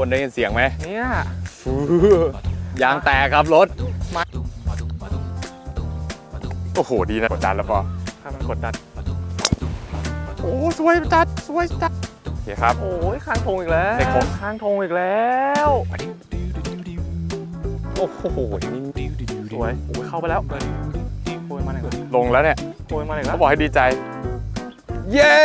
คนได้ยินเสียงไหมเนี่ยยางแตกครับรถมาโอ้โหดีนะกดดันแล้วปอถ้ามันกดดันโอ้สวยจัดสวยจัดโอเคครับ โอ้ยค้างธงอีกแล้วเลขหกค้างธงอีกแล้วโอ้โหนี่สวยโอ้ยเข้าไปแล้วโอ้ยมาไหนกันลงแล้วเนี่ยโอ้ยมาไหนกัเขานบอกให้ดีใจ เย้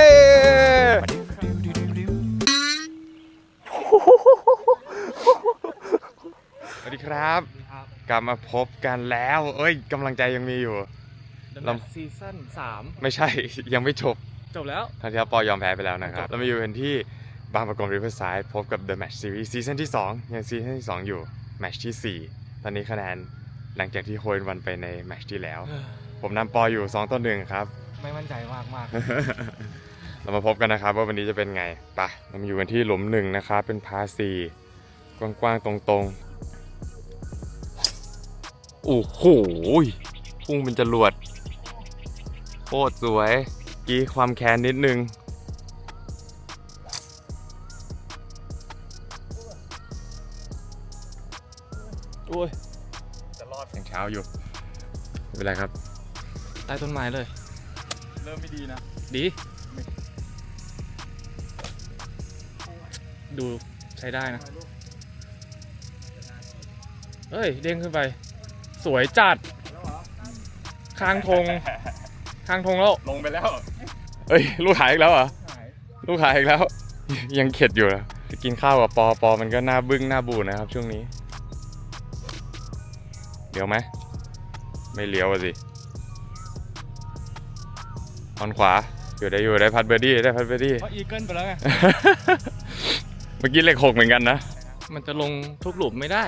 สวัสดีครับกลับมาพบกันแล้ว เอ้ยกำลังใจยังมีอยู่ ลำ ซีซั่นสามไม่ใช่ ยังไม่จบจบแล้ว ทางที่แล้วปอยอมแพ้ไปแล้วนะครับเรามาอยู่กันที่บางประกงริเวอร์ไซด์พบกับ The Match Series ซีซั่นที่ 2 ยังซีซั่นที่ 2 อยู่ แมตช์ที่ 4 ตอนนี้คะแนนหลังจากที่โฮนวันไปในแมตช์ที่แล้ว ผมนำปออยู่ 2ต่อ1ครับ ไม่มั่นใจมากมากเรามาพบกันนะครับว่าวันนี้จะเป็นไงไปะเรามาอยู่กันที่หลุมหนึ่งนะครับ เป็นพาสีกว้างๆ ตรงๆ โอ้โหพุ่งเป็นจรวดโคตรสวยกี้ความแค้นนิดนึง โอ้ย จะรอดอย่างเช้าอยู่ไม่เป็นไรครับ ใต้ต้นไม้เลย เริ่มไม่ดีนะ ดี ดูใช้ได้นะเฮ้ย เด้งขึ้นไป สวยจัดค้างธงค้างธงแล้วลงไปแล้วเอ้ยลูกหายอีกแล้วเหรอลูกหายอีกแล้ว ยังเข็ดอยู่นะจะกินข้าวกับปอปอมันก็หน้าบึ้งหน้าบูดนะครับ ช่วงนี้เลี้ยวไหมไม่เลี้ยวอะสิออนขวาอยู่ได้อยู่ได้พัดเบอร์ดี้ได้พัดเบอร์ดี้เพราะอีเกิลไปแล้วไงเมื่อกี้เลขหกเหมือนกันนะ มันจะลงทุกหลุมไม่ได้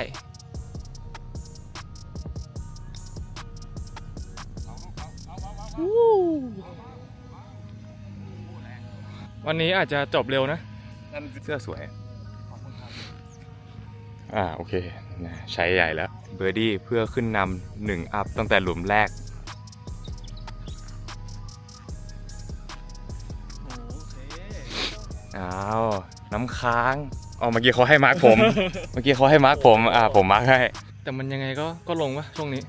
วันนี้อาจจะจบเร็วนะเสื้อสวย อ่าโอเคนะใช้ใหญ่แล้ว เบอร์ดี้เพื่อขึ้นนำหนึ่งอัพตั้งแต่หลุมแรกอ้าวน้ำค้างอ๋อเมื่อกี้เขาให้มาร์กผม เมื่อกี้เขาให้มาร์กผมอ่าผมมาร์กให้ แต่มันยังไงก็ก็ลงวะช่วงนี้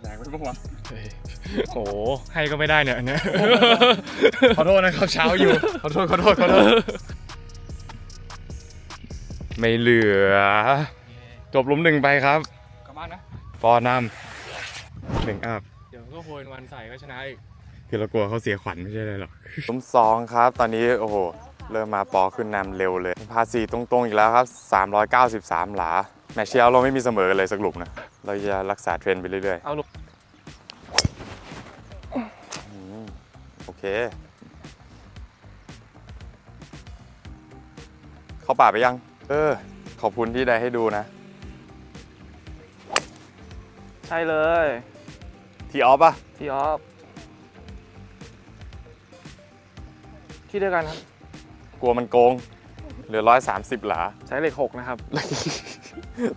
แรงไปปะวะ โอ้โหให้ก็ไม่ได้เนี่ยอันเนี้ยขอโทษนะครับเช้าอยู่ ขอโทษ ขอโทษ ขอโทษ ไม่เหลือ จบหลุมหนึ่งไปครับ กลับบ้านนะ ปอนำหนึ่งอัพ เดี๋ยวก็โหยวันใส่ก็ชนะอีก คือเรากลัวเขาเสียขวัญไม่ใช่เลยหรอกหลุมสองครับ ตอนนี้โอ้โห เริ่มมาปอขึ้นนำเร็วเลย พาสีตรงๆอีกแล้วครับ 393 หลา แมตช์ที่แล้วเราไม่มีเสมอกันเลยสักหลุมนะ เราจะรักษาเทรนด์ไปเรื่อยเอาลง ๆอืมโอ เคเข้าป่าไปยัง เออ ขอบคุณที่ได้ให้ดูนะ ใช่เลย ทีออฟป่ะที่ออฟที่เดียวกันครับ กลัวมันโกง เหลือ130หลา ใช้เหล็กหกนะครับ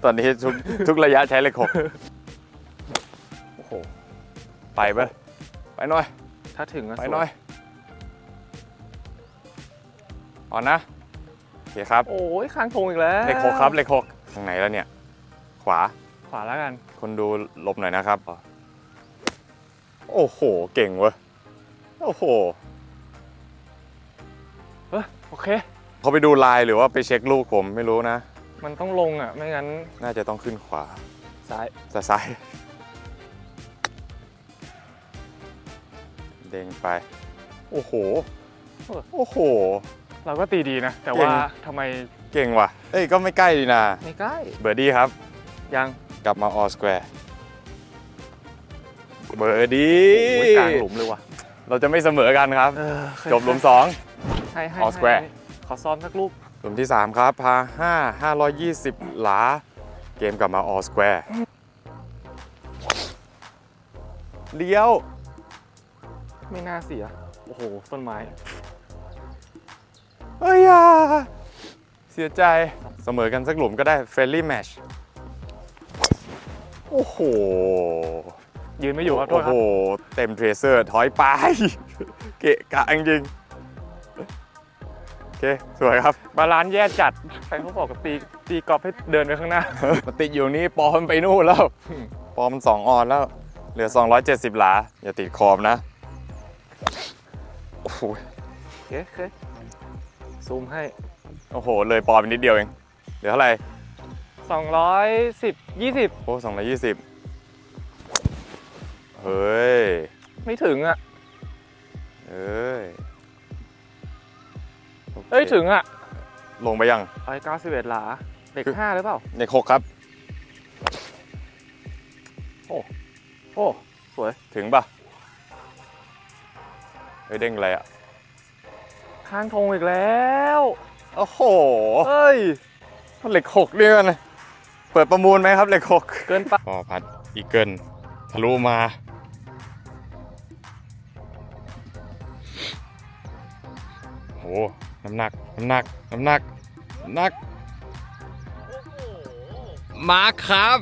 ตอนนี้ทุกทุกระยะใช้เลขหกโอ้โห ไปเบ้ยไปหน่อย ถ้าถึงก็ไปสวหน่อยเอ่อนนะโอเคครับ โอ้ยค้างธงอีกแล้วเลขหกครับ เลขหกทางไหนแล้วเนี่ย ขวา ขวาแล้วกัน คนดูหลบหน่อยนะครับ โอ้โห เก่งเว้ย โอ้โห เออโอเค เขาไปดูไลน์หรือว่าไปเช็คลูกผมไม่รู้นะ มันต้องลงอะ ไม่งั้นน่าจะต้องขึ้นขวา ซ้าย จะซ้าย เด้งไป โอ้โห โอ้โห เราก็ตีดีนะ แต่เก่งว่าทำไมเก่งว่ะ เอ้ย ก็ไม่ใกล้ดีนะ ไม่ใกล้ เบอร์ดี้ครับ ยังกลับมาออสแควร์ เบอร์ดี้โอ้ยกลางหลุมเลยว่ะ เราจะไม่เสมอกันครับเออเคยจบหลุมสองให้ให้ All square ให้ขอซ้อมสักลูก หลุมที่ 3 ครับ พา 5 520 หลา เกมกลับมาออสแควร์ เลี้ยว ไม่น่าเสีย โอ้โห ต้นไม้เฮ้ยอะเสียใจ เสมอกันสักหลุมก็ได้เฟรนลี่แมช โอ้โห ยืนไม่อยู่ครับ โทโอ้ษคโห รับ เต็มเทรเซอร์ ถอยไป เกะกะจริงเค สวยครับ บาลานซ์แย่จัด ใครเขาบอกกับตีตีกอล์ฟให้เดินไปข้างหน้า มันติดอยู่นี้ปอมันไปนู่นแล้ว ปอมันสองออนแล้ว เหลือ 270 หลา อย่าติดขอบนะโอ้โหโอเคโอเคซูมให้โอ้โห เลยปอไปนิดเดียวเอง เหลือเท่าไหร่210 20 โอ้220เฮ้ย ไม่ถึงอะ เอ้ยโคเอ้ยถึงอะลงไปยัง 191หลาเด็กคือ5หรือเปล่าในหกครับ โอ้ สวย ถึงปะ เฮ้ยเด้งอะไรอะข้างธงอีกแล้ว โอ้โห เฮ้ยเหล็กหกเรียกกันเลยเปิดประมูลไหมครับเหล็กหกเกินไปพอพัดอีเกิลทะลุมา โห น้ำหนัก น้ำหนัก น้ำหนัก น้ำหนัก มาร์คครับ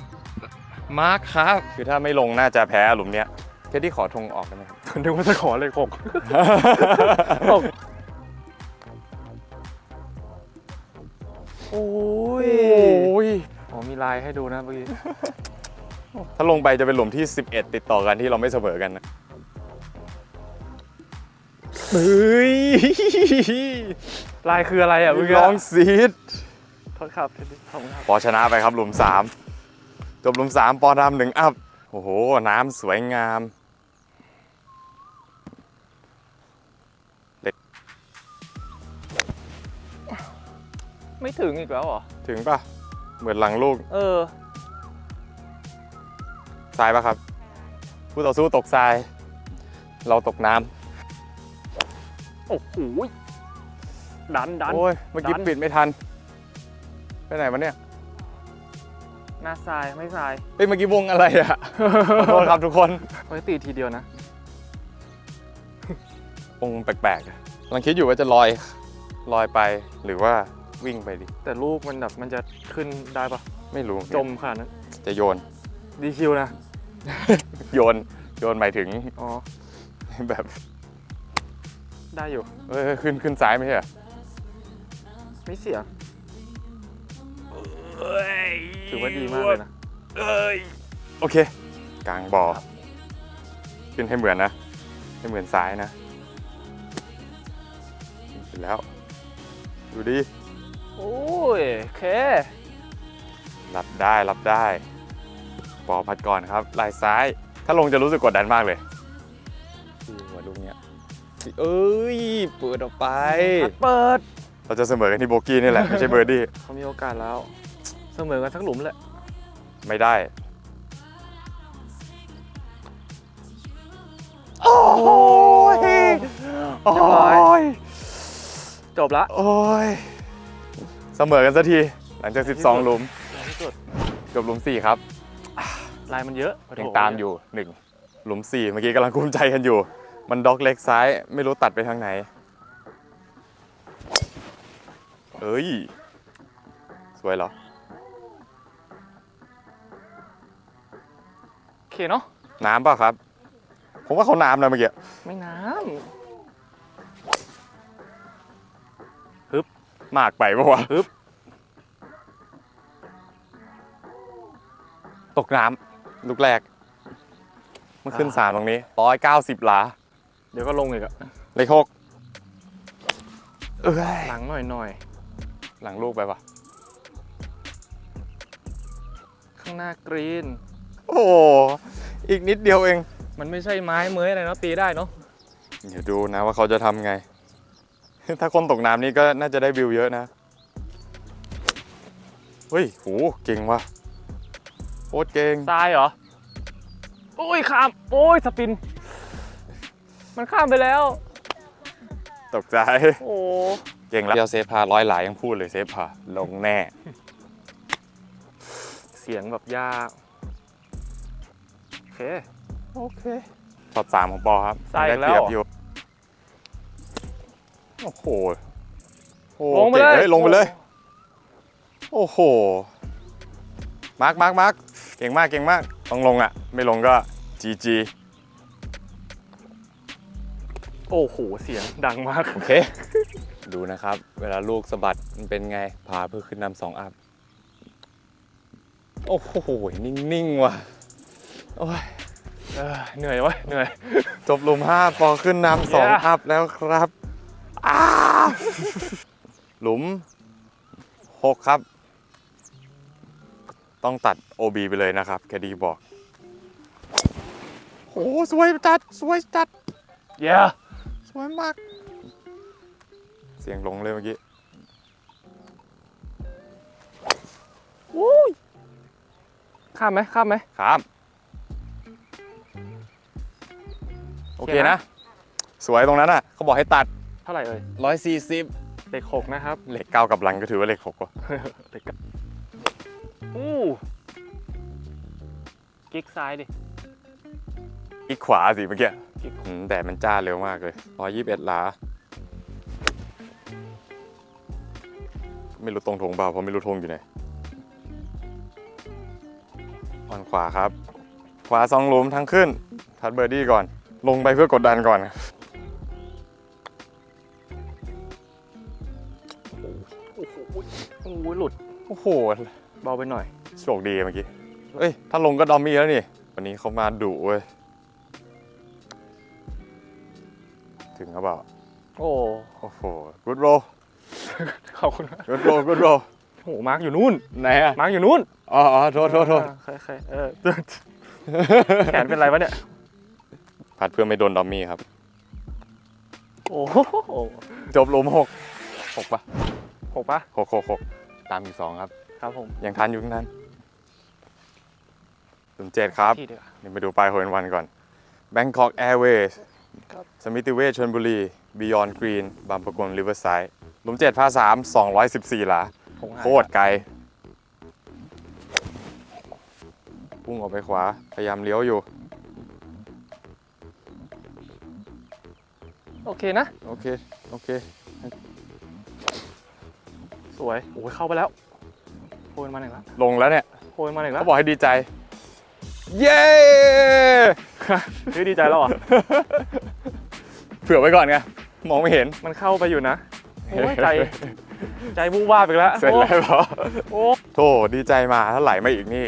มาร์คครับ คือถ้าไม่ลงน่าจะแพ้หลุมเนี้ย แค่ที่ขอธงออกได้ไหมครับ นึกว่าจะขอเลขหกหกโอ้ยโอ้ยอ๋อมีลายให้ดูนะเมื่อกี้ถ้าลงไปจะเป็นหลุมที่ 11 ติดต่อกันที่เราไม่เสมอกันนะเฮ้ยลายคืออะไรอะเมื่อกี้ลองซีดโทษครับขอบคุณครับปอชนะไปครับหลุม 3 จบหลุม 3 ปอทำหนึ่งอัพ โอ้โห น้ำสวยงาม ไม่ถึงอีกแล้วเหรอ ถึงปะเหมือนหลังลูกเออ ทรายปะครับผู้ต่อสู้ตกทราย เราตกน้โอ้โหดันดัำน โอ้ยเมื่อกี้ดัน ปิดไม่ทัน ไปไหนวะเนี่ยหน้าทรายไม่ทรายเฮ้ยเมื่อกี้วงอะไรอะ ขอโทษครับทุกคนเฮ้ยตีทีเดียวนะ วงแปลกๆอะกำลังคิดอยู่ว่าจะลอยลอยไปหรือว่า วิ่งไปดิ แต่ลูกมันแบบมันจะขึ้นได้ปะไม่รู้จมขนาดนั้น จะโยน ดีคิวนะ โยน โยนหมายถึง อ๋อ แบบได้อยู่ เอ้ยขึ้นขึ้นซ้ายไม่ใช่เหรอไม่เสีย ถือว่าดีมากเลยนะเอ้ยโอเค กลางบ่อ ขึ้นให้เหมือนนะ ให้เหมือนซ้ายนะเสร็จแล้ว ดูดิ โอ้ยโอเค รับได้รับได้ ปอพัดก่อนครับลายซ้าย ถ้าลงจะรู้สึกกดดันมากเลยดูหัวลูกเนี้ยเอ้ย เปิดออกไป เปิด เราจะเสมอกันที่โบกี้นี่แหละ ไม่ใช่เบอร์ดี้ เขามีโอกาสแล้ว เสมอกันสักหลุมแหละ ไม่ได้ โอ้ยโอ้เรียบร้อยยจบละ โอ้ย เสมอกันสักที หลังจาก 12หลุมที่สุดจบหลุม 4 ครับลายมันเยอะยังตามอยู่ 1 หลุม 4 เมื่อกี้กำลังกุ้มใจกันอยู่ มันด็อกเล็กซ้ายไม่รู้ตัดไปทางไหน เอ้ย สวยเหรอ โอเคเนาะน้ำเปล่ะครับ ผมว่าเขาน้ำนะเมื่อกี้ ไม่น้ มากไปปะวะฮึบตกน้ำลูกแรก มันขึ้นสามตรงนี้ร้อยเก้าสิบหลาำเดี๋ยวก็ลงอีกอะเลขหกเอ้ยหลังหน่อยหน่อย หลังลูกไปปะๆข้างหน้ากรีน โอ้โหอีกนิดเดียวเอง มันไม่ใช่ไม้เมยอะไรเนาะตีได้เนาะ เดี๋ยวดูนะว่าเขาจะทำไง ถ้าคนตกน้ำนี่ก็น่าจะได้วิวเยอะนะ เฮ้ยโหเก่งว่ะโคตรเก่ง ทรายเหรอ โอ้ยข้าม โอ้ยสปิน มันข้ามไปแล้ว ตกใจ โอ้เก่งแล้วเดี๋ยวเซฟพาร้อยหลายยังพูดเลยเซฟพาลงแน่ เสียงแบบยากโอเค โอเค ช็อตสามของปอครับใส่อีกแล้วได้เปรียบอยู่ โอ้โหโอ้ลงไปเลย ก่ฮ้ลงไปเลย โอ้โห มาร์คมาร์คมาร์คเก่งมากเก่งมาก ต้องลงอะ ไม่ลงก็จีจีโอ้โห เสียงดังมาก โอเค ดูนะครับ เวลาลูกสะบัดมันเป็นไง พาเพื่อขึ้นนำสองอัพ โอ้โห นิ่ง ๆ ว่ะ โอ้ย เออเหนื่อยเว้ยเหนื่อย จบหลุมห้าพอขึ้นนำสอง Yeah อัพแล้วครับ อ้าหลุมหกครับ ต้องตัด OB ไปเลยนะครับ แคดีบอก โอ้สวยจัด สวยจัด เย้สวยมาก เสียงลงเลยเมื่อกี้ข้ามไหมข้ามไหมครับโอเคนะ สวยตรงนั้นอะ เขาบอกให้ตัด เท่าไหร่เอ่ย140เด็กหกนะครับ เหล็กเก้ากับหลังก็ถือว่าเหล็กหกว่ะเด็กกับอู้กิ๊กซ้ายดิ อีกขวาสิเมื่อกี้กิ๊ก อืมแต่มันจ้าเร็วมากเลย121หลา ไม่รู้ตรงถงเปล่าเพราะไม่รู้ธงอยู่ไหนออนขวาครับ ขวาสองหลุมทั้งขึ้น ทัดเบอร์ดี้ก่อน ลงไปเพื่อกดดันก่อน โอ้โหโอ้โหหลุด โอ้โห เบาไปหน่อยโชคดีเมื่อกี้ เอ้ย ถ้าลงก็ดอมมี่แล้วนี่ วันนี้เขามาดุเว้ย ถึงหรือเปล่า โอ้โอ้โหกูดโรขอบคุณมากกูดโรกูดโรโอ้โหมาร์กอยู่นู่น ไหนอะมาร์กอยู่นู่น อ๋ออ๋อโทษโทษโทษใครใครเออแขนเป็นไรวะเนี่ยพัดเพื่อไม่โดนดอมมี่ครับ โอ้โหจบลมหกหกปะ หกปะหกหกหกตามอีกสองครับ ครับผมยังทันอยู่ทั้งนั้นหลุมเจ็ดครับที่เดียวาเดี๋ยวไปดูป้ายโฮนวันก่อน Bangkok Airways ครับสมิติเวชชลบุรี Beyond Green บางประกงริเวอร์ไซด์หลุมเจ็ดพาสามสองร้อยสิบสี่หลา ผมหายโคตรไกล พุ่งออกไปขวา พยายามเลี้ยวอยู่ โอเคนะ โอเค โอเค สวยโอ้ยเข้าไปแล้วโพนมาหนึ่งแล้วลงแล้วเนี่ยโพนมาหนึ่งแล้เขาวบอกให้ดีใจ เย้เฮ้ยดีใจแล้วเหรอะเผื่อไว้ก่อนไงมองไม่เห็นมันเข้าไปอยู่นะโอ้ยใจ ใจบูบวาบอีกแล้วเสร็จแล้วเหรอโอ้โธ่ดีใจมาถ้าไหลมาอีกนี่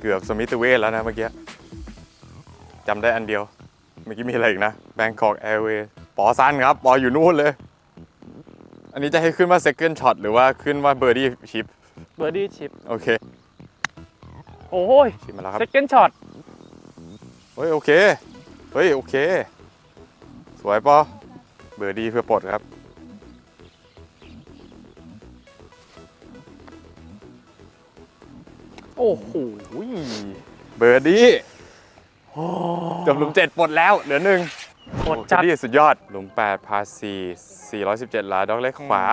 เกือบสมิธเวชแล้วนะเมื่อกี้จำได้อันเดียว เมื่อกี้มีอะไรอีกนะ Bangkok Airways ปอสั้นครับ ปออยู่นู่นเลย อันนี้จะให้ขึ้นว่า second shot หรือว่าขึ้นว่า birdie chip เบอร์ดี้ชิป โอเค โอ้ย ชิมมาแล้วครับ เซคันด์ช็อต เฮ้ย โอเค เฮ้ย โอเค สวยปอเบอร์ดี้เพื่อปลดครับ โอ้โหเบอร์ดี้จบหลุมเจ็ดปลดแล้ว เหลือหนึ่ง หมดจัดโอ้โหที่สุดยอด หลุม 8 พา4 417 หลาดอกเล็กขวา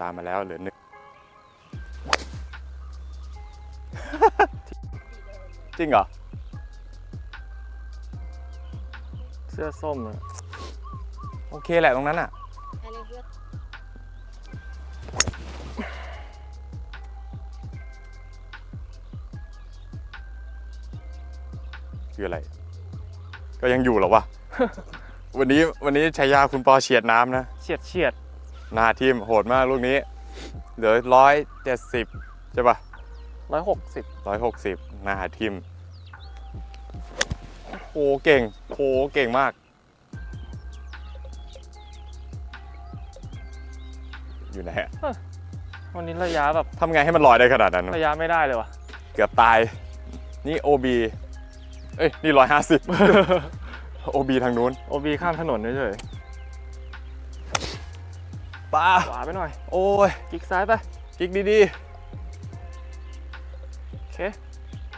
ตามมาแล้วเหลือหนึ่งจริงเหรอ เสื้อส้มอะโอเคแหละตรงนั้นอะคืออะไร ก็ยังอยู่เหรอวะ วันนี้วันนี้ชายาคุณปอเฉียดน้ำนะเฉียดเฉียดหน้าทีมโหดมากลูกนี้ เหลือร้อยเจ็ดสิบใช่ปะร้อยหกสิบร้อยหกสิบหน้าทีมโอ้เก่งโอ้เก่งมาก อยู่ไหนอะวันนี้ระยะแบบทำไงให้มันลอยได้ขนาดนั้นวะระยะไม่ได้เลยว่ะเกือบตาย นี่ OB เอ้ย นี่ร้อยห้าสิบ OB ทางนู้นโอบีข้ามถนนเฉยป้าๆขวาไปหน่อย โอ้ยกิ๊กซ้ายไปกิ๊กดีโอเค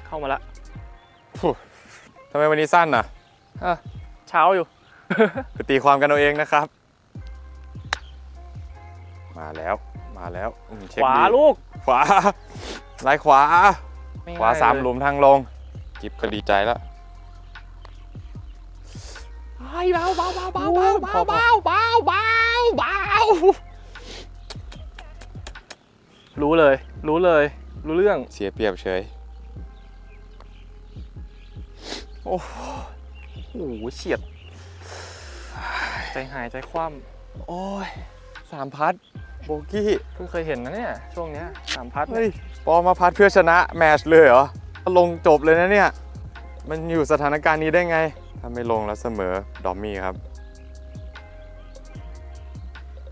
เข้ามาละๆฟูทำไมวันนี้สั้นน่ะอะเช้าอยู่ไปตีความกันเอาเองนะครับ มาแล้วมาแล้วอืมเช็คขวาดีลูก ขวาลายขวาไง่ยขวาสามเยหลุมทางลง จิบก็ดีใจแล้วเบาเบาเบาเบาเบาเบาเบาเบาเบาเบารู้เลย รู้เลย รู้เรื่อง เสียเปรียบเฉย โอ้โหเฉียด ใจหายใจคว่ำโอ้ยสามพัดโบกี้ เพิ่งเคยเห็นนะเนี่ย ช่วงเนี้ยสามพัดเฮ้ยปอมาพัดเพื่อชนะแมชเลยเหรอ ลงจบเลยนะเนี่ย มันอยู่สถานการณ์นี้ได้ไง ถ้าไม่ลงแล้วเสมอ ดอมมี่ครับ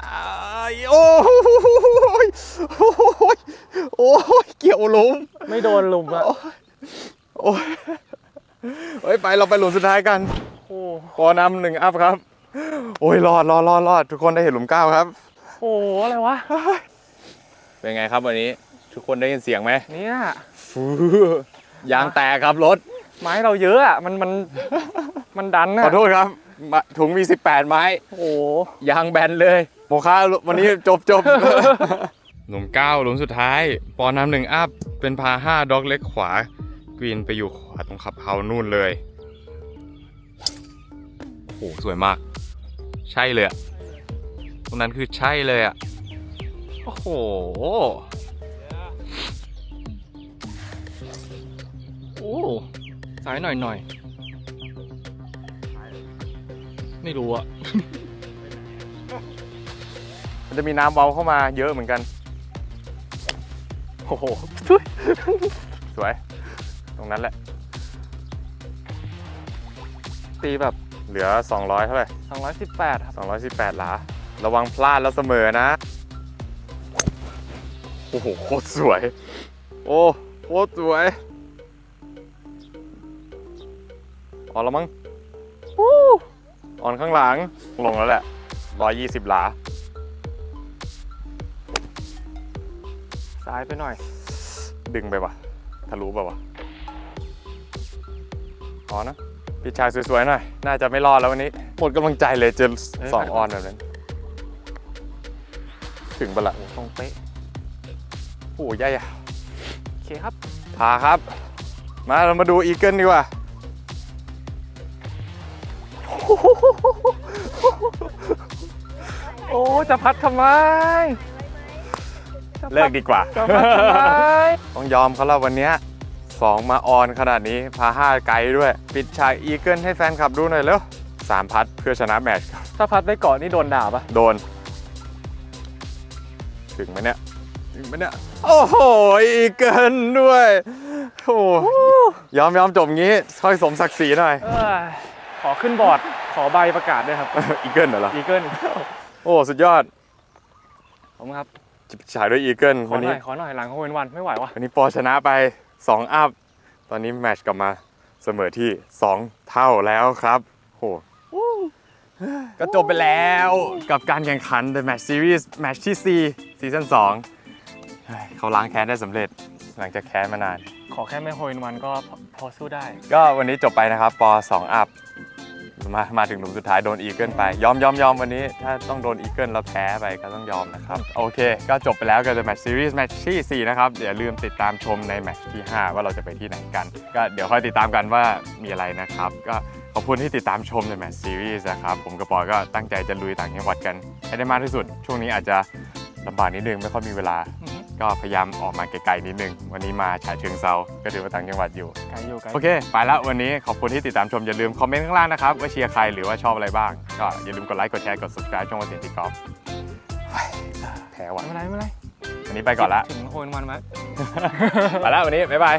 อ้ายโอ้ยโอ้ยโอ้ยเกี่ยวหลุม ไม่โดนลุมอะโอ้ยเฮ้ยไปเราไปหลุมสุดท้ายกันโอ้ปอนำหนึ่งอัพครับ โอ้ยรอดรอดรอดรอดทุกคนได้เห็นหลุมเก้าครับโหอะไรวะ เป็นไงครับวันนี้ ทุกคนได้ยินเสียงไหมเนี่ยฟู ยางแตกครับรถ ไม้เราเยอะอะมันมันมันดันขอะอโทษครับมาถุงมี 18 ไม้ โอ้โหยางแบนเลยโมค่าวันนี้จบจบหลุมเก้าหลุมสุดท้าย ปอนำหนึ่งอัพ เป็นพาห้าด็อกเล็กขวา กรีนไปอยู่ขวาตรงขับเฮานู่นเลย โอ้โห สวยมาก ใช่เลยอะตรงนั้นคือใช่เลยอะโอ้โห สายหน่อยหน่อย ไม่รู้อะมันจะมีน้ำเบาเข้ามาเยอะเหมือนกัน โอ้โห สวย ตรงนั้นแหละ ตีแบบเหลือ 200 เท่าไหร่218 ครับ 218 หลา ระวังพลาดแล้วเสมอนะ โอ้โห โคตรสวย โอ้ โคตรสวย ออนแล้วมั้งวู้ออนข้างหลังลงแล้วแหละ120หลา ซ้ายไปหน่อย ดึงไปวะทะลุไปวะพอนะพี่ชายสวยๆหน่อย น่าจะไม่รอดแล้ววันนี้ หมดกำลังใจเลยเจอเอ้ยสองออนแบบนั้น ถึงปะละโอ้ตรงเป๊ะโอ้โหใหญ่อะโอเคครับพาครับ มาเรามาดูอีเกิลดีกว่า โอ้จะพัดทำไมจะพัเลิกดีกว่า จะพัดทำไมต้องยอมเขาแล้ววันเนี้ยสองมาออนขนาดนี้พาห้าไกลด้วย ปิดฉากอีเกิลให้แฟนคลับดูหน่อยเร็วสามพัดเพื่อชนะแมตช์ครับถ้าพัดไปเกาะนี่โดนด่าปะโดน ถึงไหมเนี่ย ถึงไหมเนี่ย โอ้โห อีเกิลด้วยโอ้โหยอมยอมจบงี้ค่อยสมศักดิ์ศรีหน่อย เอ้ย ขอขึ้นบอร์ด ขอใบประกาศด้วยครับ อีเกิลเหรอ อีเกิลโอ้ สุดยอด ผมครับจิบฉายด้วยอีเกิลขอวันหน่นี้อยขอหน่อยหลังเขาเว้นวันไม่ไหววะวันนี้ปอชนะไป 2 อัพ ตอนนี้แมตช์กลับมาเสมอที่ 2 เท่าแล้วครับโหก็จบไปแล้วกับการแข่งขัน The Match Series แมตช์ที่4ซีซั่น2เฮ้ยเขาล้างแค้นได้สำเร็จหลังจากแค้นมานาน ขอแค่ไม่โฮนวันก็พอพอสู้ได้ ก็วันนี้จบไปนะครับปอ2อัพ มามาถึงหลุมสุดท้ายโดนอีเกิลไป ยอมยอมยอมวันนี้ ถ้าต้องโดนอีเกิลแล้วแพ้ไปก็ต้องยอมนะครับ โอเค ก็จบไปแล้วกับ The Match Series แมตช์ที่ 4 นะครับ อย่าลืมติดตามชมในแมตช์ที่ 5 ว่าเราจะไปที่ไหนกัน ก็เดี๋ยวค่อยติดตามกันว่ามีอะไรนะครับ ก็ขอบคุณที่ติดตามชม The Match Series นะครับ ผมกับปอก็ตั้งใจจะลุยต่างจังหวัดกัน ให้ได้มากที่สุด ช่วงนี้อาจจะลำบากนิดนึงไม่ค่อยมีเวลา ก็พยายามออกมาไกลๆนิดนึง วันนี้มาฉะเชิงเซาก็ถือว่าต่างจังหวัดอยู่ ไกลอยู่ไกลโอเค ไปแล้ววันนี้ขอบคุณที่ติดตามชมอย่าลืมคอมเมนต์ข้างล่างนะครับว่าเชียร์ใครหรือว่าชอบอะไรบ้าง ก็อย่าลืมกดไลค์กดแชร์กด subscribe ช่องวันเสียงตีกอล์ฟเฮ้ยแพ้ว่ะไม่เป็นไรไม่เป็นไรวันนี้ไปก่อนละ ถึงโฮนวันไหม ไปแล้ววันนี้บ๊ายบาย